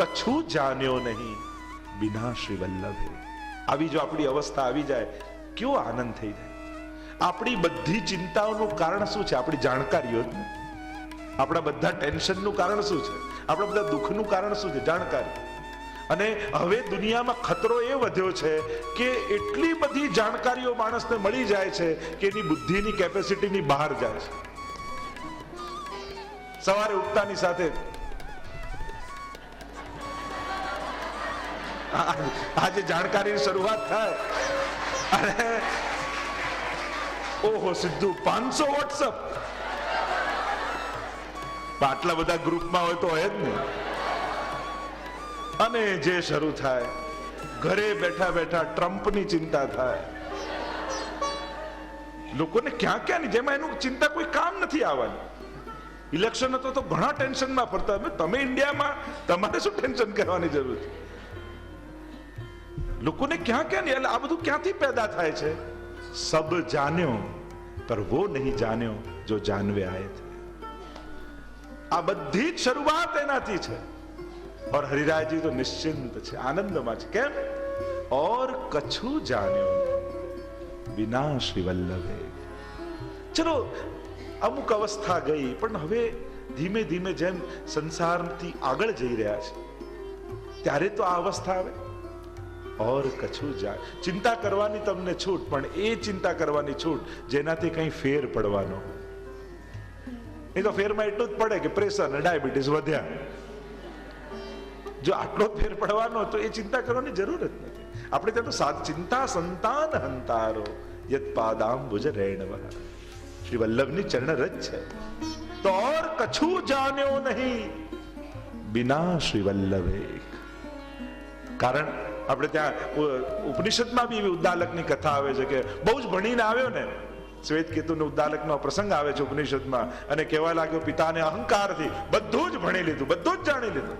કછું જાણ્યો નહીં. બિના શ્રી આવી જો આપણી અવસ્થા આવી જાય, કેવો આનંદ થઈ જાય? આપણી બધી ચિંતાઓનું કારણ શું છે? આપણી જાણકારીઓ. આપણા બધા ટેન્શનનું કારણ શું છે? આપણા બધા દુઃખનું કારણ શું છે? જાણકારી. અને હવે દુનિયામાં ખતરો એ વધ્યો છે કે એટલી બધી જાણકારીઓ માણસને મળી જાય છે કે એની બુદ્ધિની કેપેસિટીની બહાર જાય છે. સવારે ઉઠતાની સાથે આજે જાણકારીની શરૂઆત થાય. અને ઓહો, સિદ્ધુ, પાંચસો વોટ્સઅપ. આટલા બધા ગ્રુપમાં હોય તો હોય જ ને. અને જે શરૂ થાય, ઘરે બેઠા બેઠા ટ્રમ્પની ચિંતા થાય. લોકોને ક્યાં ક્યાં જેમાં એનું ચિંતા કોઈ કામ નથી આવવાની. ઇલેક્શન હતો તો ઘણા ટેન્શનમાં ફરતા તમે ઇન્ડિયામાં તમારે શું ટેન્શન કરવાની જરૂર છે? લોકોને ક્યાં ક્યાં નહીં આ બધું ક્યાંથી પેદા થાય છે? સબ જાણ્યો પર વો નહીં જાણ્યો જો જાનવે આયે થે આ બધી જ શરૂઆત એનાથી છે. ઓર હરિરાયજી તો નિશ્ચિંત છે, આનંદમાં છે. કેમ? ઓર કછું જાણ્યો વિના શ્રી વલ્લભે. ચલો, અમુક અવસ્થા ગઈ, પણ હવે ધીમે ધીમે જેમ સંસારથી આગળ જઈ રહ્યા છે, ત્યારે તો આ અવસ્થા આવે. ઓર કછું જાય ચિંતા કરવાની તમને છૂટ પણ એ ચિંતા કરવાની છૂટ જેનાથી કંઈ ફેર પડવાનો એ તો ફેરમાં એટલું જ પડે કે પ્રેશર અને ડાયાબિટીસ વધ્યા જો આટલો ફેર પડવાનો તો એ ચિંતા કરવાની જરૂર જ નથી આપણે ત્યાં તો ચિંતા સંતાન હંતારો યત ભુજ રેણવ શ્રી વલ્લભની ચરણ રજ છે તો ઓર કછું જાણ્યો નહીં બિના શ્રી વલ્લભે કારણ આપણે ત્યાં ઉપનિષદમાં બી એવી ઉદ્દાલકની કથા આવે છે કે બહુ જ ભણીને આવ્યો ને, શ્વેત કેતુનો ઉદ્દાલકનો પ્રસંગ આવે છે ઉપનિષદમાં, અને કહેવા લાગ્યો, પિતાને અહંકારથી બધું જ ભણી લીધું, બધું જ જાણી લીધું.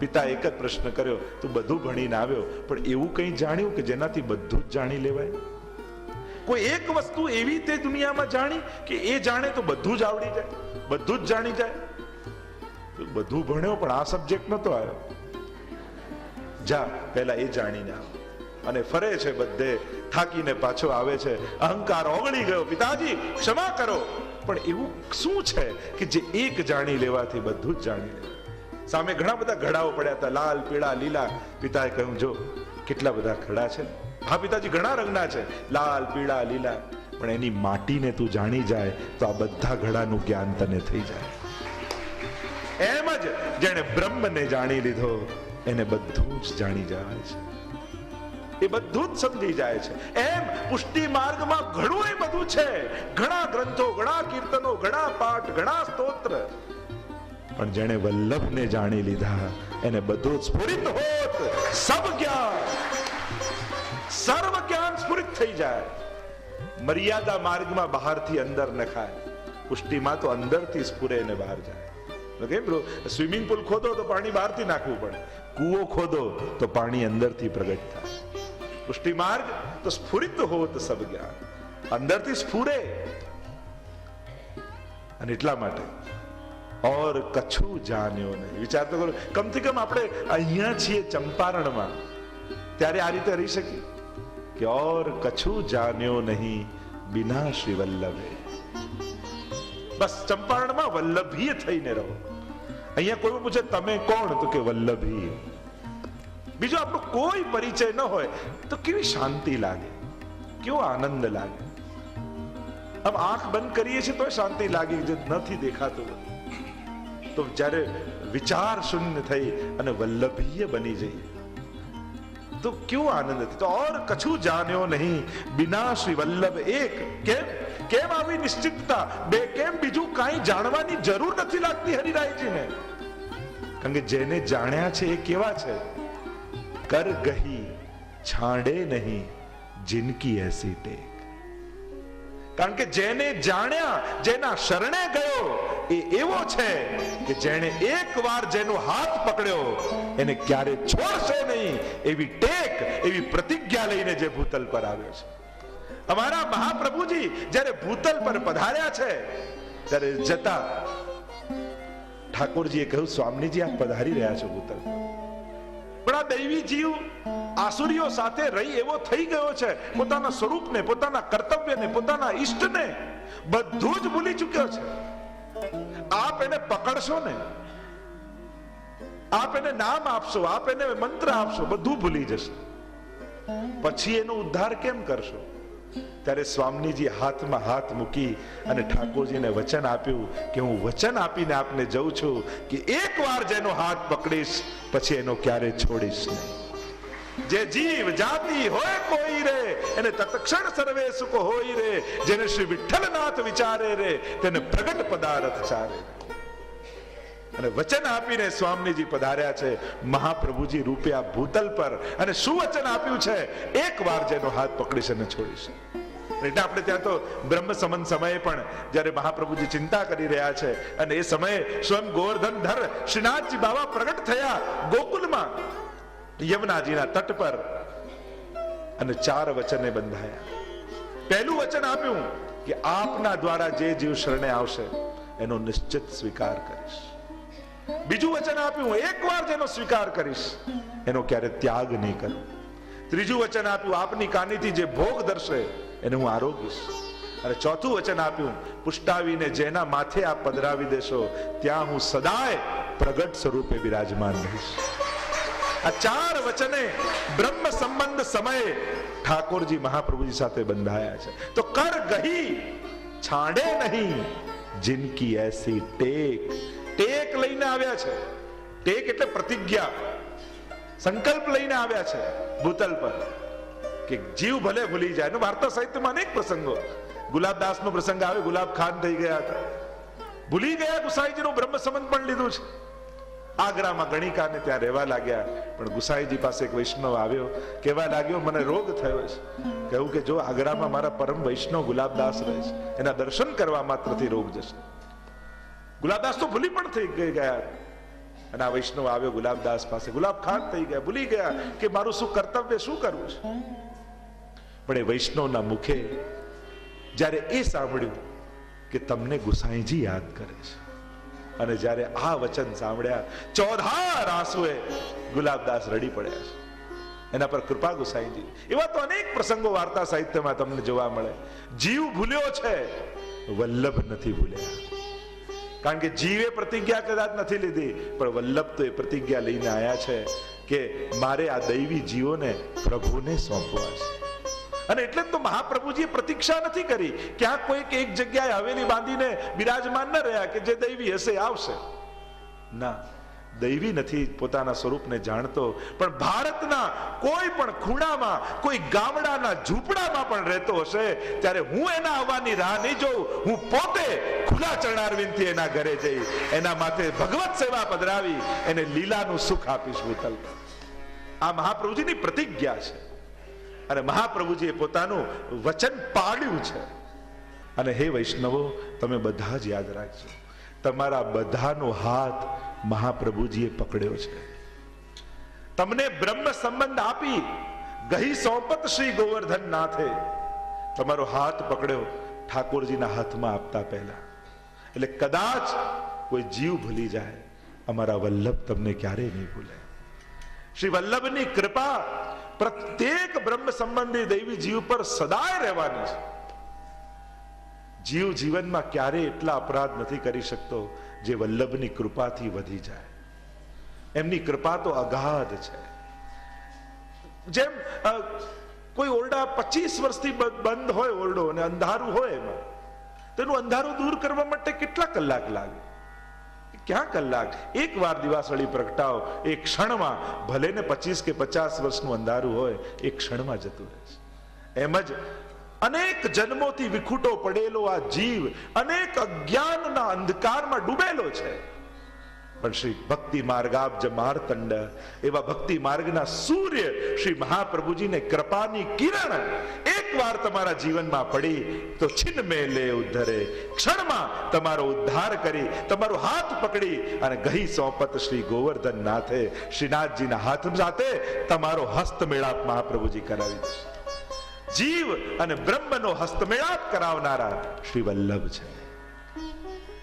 પિતા એક જ પ્રશ્ન કર્યો, તું બધું ભણીને આવ્યો, પણ એવું કંઈ જાણ્યું કે જેનાથી બધું જ જાણી લેવાય? કોઈ એક વસ્તુ એવી તે દુનિયામાં જાણી કે એ જાણે તો બધું જ આવડી જાય, બધું જ જાણી જાય. બધું ભણ્યો, પણ આ સબ્જેક્ટ નતો આવ્યો. જા, પહેલા એ જાણીને આવ અને ફરે છે બધે, થાકીને પાછો આવે છે. અહંકાર ઓગળી ગયો. પિતાજી, ક્ષમા કરો. પણ એવું શું છે કે જે એક જાણી લેવાથી બધું જ જાણી લેવાય સામે ઘણા બધા ઘડાઓ પડ્યા હતા. લાલ, પીળા, લીલા. પિતાએ કહ્યું, જો, કેટલા બધા ઘડા છે? હા, પિતાજી, ઘણા રંગના છે. લાલ, પીળા, લીલા. પણ એની માટીને તું જાણી જાય, તો આ બધા ઘડાનું જ્ઞાન તને થઈ જાય. એમ જ જેણે બ્રહ્મને જાણી લીધો. એને બધું જ જાણી જાય છે. એ બધું જ સમજી જાય છે. એમ પુષ્ટિ માર્ગમાં ઘણું એ બધું છે. ઘણા ગ્રંથો, ઘણા કીર્તનો, ઘણા પાઠ, ઘણા સ્તોત્ર. પણ જેણે વલ્લભને જાણી લીધા, એને બધું સ્ફુરિત હોત. સબ જ્ઞાન સર્વ જ્ઞાન સ્ફુરિત થઈ જાય. મર્યાદા માર્ગમાં બહારથી અંદર નખાય પુષ્ટિમાં તો અંદરથી સ્ફુરે ને બહાર જાય. કેમ સ્વિમિંગ પુલ ખોદો તો પાણી બહારથી નાખવું પડે. કૂવો ખોદો તો પાણી અંદરથી પ્રગટ થાય. પુષ્ટિ માર્ગ તો સ્ફુરિત હોત સબ જ્ઞાન. અંદરથી સ્ફુરે. અને એટલા માટે ઓર કછું જાણ્યો નહીં. વિચાર તો કરો, કમથી કમ આપણે અહીંયા છીએ ચંપારણમાં. ત્યારે આ રીતે રહી શકીએ. કે ઓર કછું જાણ્યો નહીં, બિના શ્રી વલ્લભે. બસ ચંપારણમાં વલ્લભીય થઈને રહો. અહીંયા કોઈ પૂછે, તમે કોણ? તો કે, વલ્લભી. બીજો આપણો કોઈ પરિચય ન હોય, તો કેવી શાંતિ લાગે? કેવો આનંદ લાગે? આમ આંખ બંધ કરીએ છીએ તો શાંતિ લાગે, જે નથી દેખાતું તો જ્યારે વિચાર શૂન્ય થઈ અને વલ્લભીય બની જઈએ, તો કેવો આનંદ તો ઓર કછું જાણ્યો નહીં, બિના શ્રી વલ્લભ એક. કેમ? કેમ આવી નિશ્ચિતતા? બે, કેમ બીજું કાંઈ જાણવાની જરૂર નથી લાગતી હરિરાયજીને? કારણ કે જેને જાણ્યા છે એ કેવા છે? કર गही છાંડે નહીં જિનકી એસી ટેક કારણ કે જેને જાણ્યા જેના શરણે ગયો એ એવો છે કે જેણે એકવાર જેનો હાથ પકડ્યો એને ક્યારે છોડશે નહીં એવી ટેક એવી પ્રતિજ્ઞા લઈને જે ભૂતલ પર આવ્યો છે અમારા મહાપ્રભુજી જ્યારે ભૂતલ પર પધાર્યા છે ત્યારે જતા ઠાકોરજીએ કહ્યું, સ્વામીજી, આપ પધારી રહ્યા છો ભૂતલ પણ આ દૈવી જીવ આસુરીઓ સાથે રહી એવો થઈ ગયો છે. પોતાના સ્વરૂપને, પોતાના કર્તવ્યને, પોતાના ઈષ્ટને બધું જ ભૂલી ચૂક્યો છે. આપ એને પકડશો ને, આપ એને નામ આપશો, આપ એને મંત્ર આપશો, બધું ભૂલી જશે. પછી એનો ઉદ્ધાર કેમ કરશો? ત્યારે સ્વામીજી હાથમાં હાથ મૂકી અને ઠાકોરજીને વચન આપ્યું કે હું વચન આપીને આપને જઉં છું કે એક વાર જેનો હાથ પકડીશ, પછી એનો ક્યારે છોડીશ નહીં. જે જીવ, જાતિ હોય કોઈ રે, એને તત્ક્ષણ સર્વે સુખ હોય રે, જેને શ્રી વિઠ્ઠલનાથ વિચારે રે, તેને પ્રગટ પદાર્થ ચારે અને વચન આપીને સ્વામીજી પધાર્યા છે. મહાપ્રભુજી રૂપે આ ભૂતલ પર અને શું વચન આપ્યું છે. એક વાર જેનો હાથ પકડીશ અને છોડીશ. એટલે આપણે ત્યાં તો બ્રહ્મ સમન સમયે પણ જ્યારે મહાપ્રભુજી ચિંતા કરી રહ્યા છે અને એ સમયે સ્વયં ગોવર્ધન ધર શ્રીનાથજી બાબા પ્રગટ થયા ગોકુલમાં યમુનાજીના તટ પર અને ચાર વચને બંધાયા. પહેલું વચન આપ્યું કે આપના દ્વારા જે જીવ શરણે આવશે એનો નિશ્ચિત સ્વીકાર કરીશ. બીજું વચન આપ્યું એકવાર જેનો સ્વીકાર કરીશ. એનો ક્યારે ત્યાગ નહીં કરું. ત્રીજું વચન આપ્યું આપની કાનીથી જે ભોગ દર્શે એને હું આરોગીશ. અને ચોથું વચન આપ્યું, પુષ્ટાવીને જેના માથે આપ પધરાવી દેશો, ત્યાં હું સદાય પ્રગટ સ્વરૂપે બિરાજમાન રહીશ. આ ચાર વચને બ્રહ્મ સંબંધ સમયે ઠાકોરજી મહાપ્રભુજી સાથે બંધાયા છે. તો કર ગહી, છાંડે નહીં જિનકી એસી ટેક. ટેક લઈને આવ્યા છે. ટેક એટલે પ્રતિજ્ઞા. સંકલ્પ લઈને આવ્યા છે ભૂતલ પર કે જીવ ભલે ભૂલી જાય, એનો વાર્તા સાહિત્યમાં અનેક પ્રસંગો. ગુલાબદાસ નો પ્રસંગ આવે, ગુલાબ ખાન થઈ ગયા હતા. ભૂલી ગયા ગુસાઈજીનું બ્રહ્મ સંબંધ પણ લીધું છે. આગ્રામાં ગણિકાને ત્યાં રહેવા લાગ્યા, પણ ગુસાઈજી પાસે એક વૈષ્ણવ આવ્યો, કહેવા લાગ્યો, મને રોગ થયો છે. કહ્યું કે જો આગ્રામાં મારા પરમ વૈષ્ણવ ગુલાબદાસ રહે છે, એના દર્શન કરવા માત્રથી રોગ જશે. ગુલાબદાસ તો ભૂલી પણ થઈ ગઈ ગયા. અને આ વૈષ્ણવ આવ્યો ગુલાબદાસ પાસે. ગુલાબ ખાન થઈ ગયા, ભૂલી ગયા કે મારું શું કર્તવ્ય, શું કરવું છે? પણ એ વૈષ્ણવના મુખે જ્યારે એ સાંભળ્યું કે તમને ગુસાઈજી યાદ કરે છે. અને જ્યારે આ વચન સાંભળ્યા, ચોધાર આંસુએ ગુલાબદાસ રડી પડ્યા છે. એના પર કૃપા ગુસાઈજી. એવા તો અનેક પ્રસંગો વાર્તા સાહિત્યમાં તમને જોવા મળે. જીવ ભૂલ્યો છે, વલ્લભ નથી ભૂલ્યા. કારણ કે જીવે પ્રતિજ્ઞા કદાચ નથી લીધી, પણ વલ્લભ તો એ પ્રતિજ્ઞા લઈને આવ્યા છે કે મારે આ દૈવી જીવોને પ્રભુને સોંપવા છે. અને એટલે જ તો મહાપ્રભુજીએ પ્રતીક્ષા નથી કરી. ક્યાં કોઈક એક જગ્યાએ હવેલી બાંધીને બિરાજમાન ન રહ્યા કે જે દૈવી હશે, આવશે. ના. દૈવી નથી, પોતાના સ્વરૂપને જાણતો. પણ ભારતના કોઈ પણ ખૂણામાં, કોઈ ગામડાના ઝૂંપડામાં પણ રહેતો હશે, ત્યારે હું એના આવવાની રાહ નહીં જોઉં. હું પોતે ખુલ્લા ચરણારવિંદથી એના ઘરે જઈ, એના માથે ભગવત સેવા પધરાવી, એને લીલાનું સુખ આપીશ ભૂતલ. આ મહાપ્રભુજીની પ્રતિજ્ઞા છે. અને મહાપ્રભુજીએ પોતાનું વચન પાડ્યું છે. અને હે વૈષ્ણવો, તમે બધા જ યાદ રાખજો. તમારા બધાનો હાથ મહાપ્રભુજીએ પકડ્યો છે. તમને બ્રહ્મ સંબંધ આપી ગહી સોંપત શ્રી ગોવર્ધન નાથે તમારો હાથ પકડ્યો ઠાકોરજીના હાથમાં આપતા પહેલા. એટલે કદાચ કોઈ જીવ ભૂલી જાય, અમારા વલ્લભ તમને ક્યારેય નહીં ભૂલે. શ્રી વલ્લભની કૃપા પ્રત્યેક બ્રહ્મ સંબંધી દૈવી જીવ પર સદાય રહેવાની છે. જીવ જીવનમાં ક્યારેય એટલા અપરાધ નથી કરી શકતો જે વલ્લભની કૃપાથી વધી જાય. એમની કૃપા તો અગાધ છે. જેમ કોઈ ઓરડા પચીસ વર્ષથી બંધ હોય ઓરડો અને અંધારું હોય એમાં તેનું અંધારું દૂર કરવા માટે કેટલા કલાક લાગે? ક્યાં કલાક? એક વાર દિવાસળી પ્રગટાવો એ ક્ષણમાં, ભલે ને પચીસ કે પચાસ વર્ષનું અંધારું હોય એ ક્ષણમાં જતું રહે છે. એમ જ અનેક જન્મોથી વિખૂટો પડેલો આ જીવ, અનેક અજ્ઞાનના અંધકારમાં ડૂબેલો છે. પણ શ્રી ભક્તિ માર્ગાબ્જ મારતંડ એવા ભક્તિ માર્ગના સૂર્ય શ્રી મહાપ્રભુજીને કૃપાની કિરણ એકવાર તમારા જીવનમાં પડી તો છિન્ન મેલે ઉદ્ધરે. ક્ષણમાં તમારો ઉદ્ધાર કરી, તમારો હાથ પકડી અને ગહી સોંપત શ્રી ગોવર્ધન નાથે શ્રીનાથજીના હાથ સાથે તમારો હસ્તમેળાપ મહાપ્રભુજી કરાવી દેશે જીવ અને બ્રહ્મનો હસ્તમેળાપ કરાવનારા શ્રી વલ્લભ છે.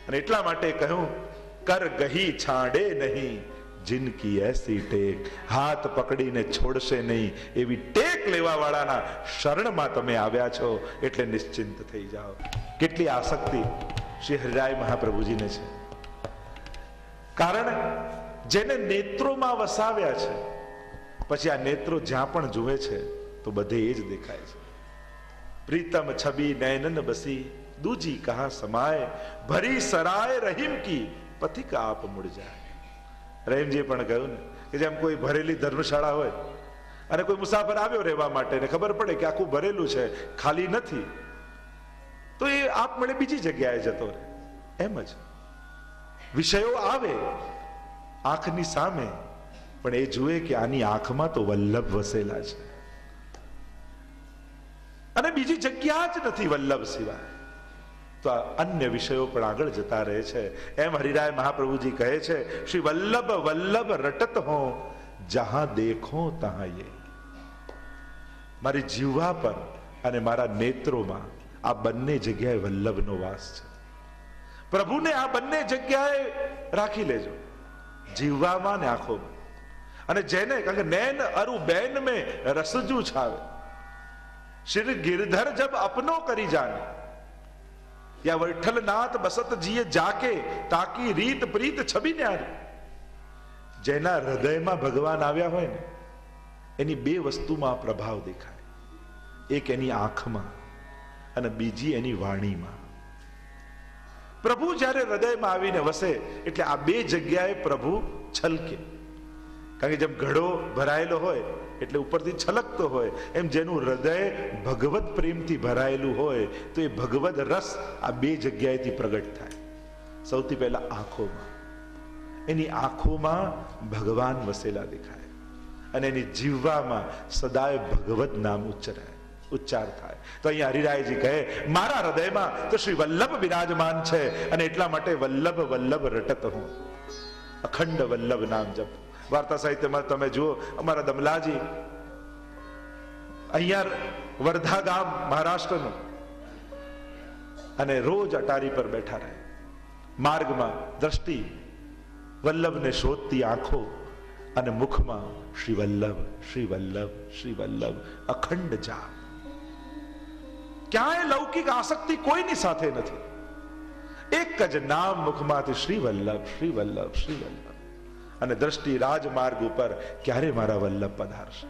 અને એટલા માટે કહ્યું, કર ગહી છાંડે નહીં જિનકી એસી ટેક. હાથ પકડીને છોડશે નહીં, એવી ટેક લેવા વાળાના શરણમાં તમે આવ્યા છો, એટલે નિશ્ચિંત થઈ જાઓ. કેટલી આસક્તિ શ્રી હરિરાય મહાપ્રભુજીને છે. કારણ જેને નેત્રોમાં વસાવ્યા છે, પછી આ નેત્રો જ્યાં પણ જુએ છે તો બધે એ જ દેખાય છે. પ્રીતમ છબી નયનન બસી, દૂજી કહા સમાય, ભરી સરાય રહીમ કી, પથિક આપ મુડ જાય. રહીમજી પણ કહ્યું ને, કે જેમ કોઈ ભરેલી ધર્મશાળા હોય, અને કોઈ મુસાફર આવ્યો રહેવા માટે ને ખબર પડે કે આખું ભરેલું છે, ખાલી નથી, તો એ આપમેળે બીજી જગ્યાએ જતો રહે. એમ જ. વિષયો આવે, આંખની સામે, પણ એ જુએ કે આની આંખમાં તો વલ્લભ વસેલા છે. બીજી જગ્યા જ નથી વલ્લભ સિવાય. તો અન્ય વિષયો પણ આગળ જતા રહે છે. એમ હરિરાય મહાપ્રભુજી કહે છે, શ્રી વલ્લભ વલ્લભ રટત હો, જહાં દેખો તહા યે. મારી જીવવા પર અને મારા નેત્રોમાં આ બંને જગ્યાએ વલ્લભનો વાસ છે. પ્રભુને આ બંને જગ્યાએ રાખી લેજો જીવવામાં ને આંખોમાં. અને જેને, કારણ કે નૈન અરુ બેન મેં રસજુ છાવે. શ્રી गिरधर जब अपनो करी जाने या विठल नाथ बसत जिये जाके તાકી રીત પ્રીત છબી ન્યારી જેના હૃદયમાં ભગવાન આવ્યા હોય ને એની બે વસ્તુમાં પ્રભાવ દેખાય એક એની આંખમાં અને બીજી એની વાણીમાં પ્રભુ જ્યારે હૃદયમાં આવીને વસે એટલે આ બે જગ્યાએ પ્રભુ છલકે કારણ કે જેમ ઘડો ભરાયેલો હોય, એટલે ઉપરથી છલકતો હોય, એમ જેનું હૃદય ભગવત પ્રેમથી ભરાયેલું હોય, તો એ ભગવત રસ આ બે જગ્યાએથી પ્રગટ થાય. સૌથી પહેલા આંખોમાં. એની આંખોમાં ભગવાન વસેલા દેખાય. અને એની જીવવામાં સદાય ભગવત નામ ઉચ્ચરાય, ઉચ્ચાર થાય. તો અહીંયા હરિરાયજી કહે, મારા હૃદયમાં તો શ્રી વલ્લભ બિરાજમાન છે, અને એટલા માટે વલ્લભ વલ્લભ રટત હું. અખંડ વલ્લભ નામ જપ વાર્તા સાહિત્યમાં તમે જુઓ, અમારા દમલાજી અહીંયા વર્ધા ગામ મહારાષ્ટ્રનું, અને રોજ અટારી પર બેઠા રહે. માર્ગમાં દ્રષ્ટિ વલ્લભને શોધતી આંખો અને મુખમાં શ્રી વલ્લભ શ્રી વલ્લભ શ્રી વલ્લભ, અખંડ જાપ. ક્યાંય લૌકિક આસક્તિ કોઈની સાથે નથી. એક જ નામ મુખમાંથી શ્રી વલ્લભ શ્રી વલ્લભ શ્રી વલ્લભ. અને દ્રષ્ટિ રાજમાર્ગ ઉપર ક્યારે મારા વલ્લભ પધારશે?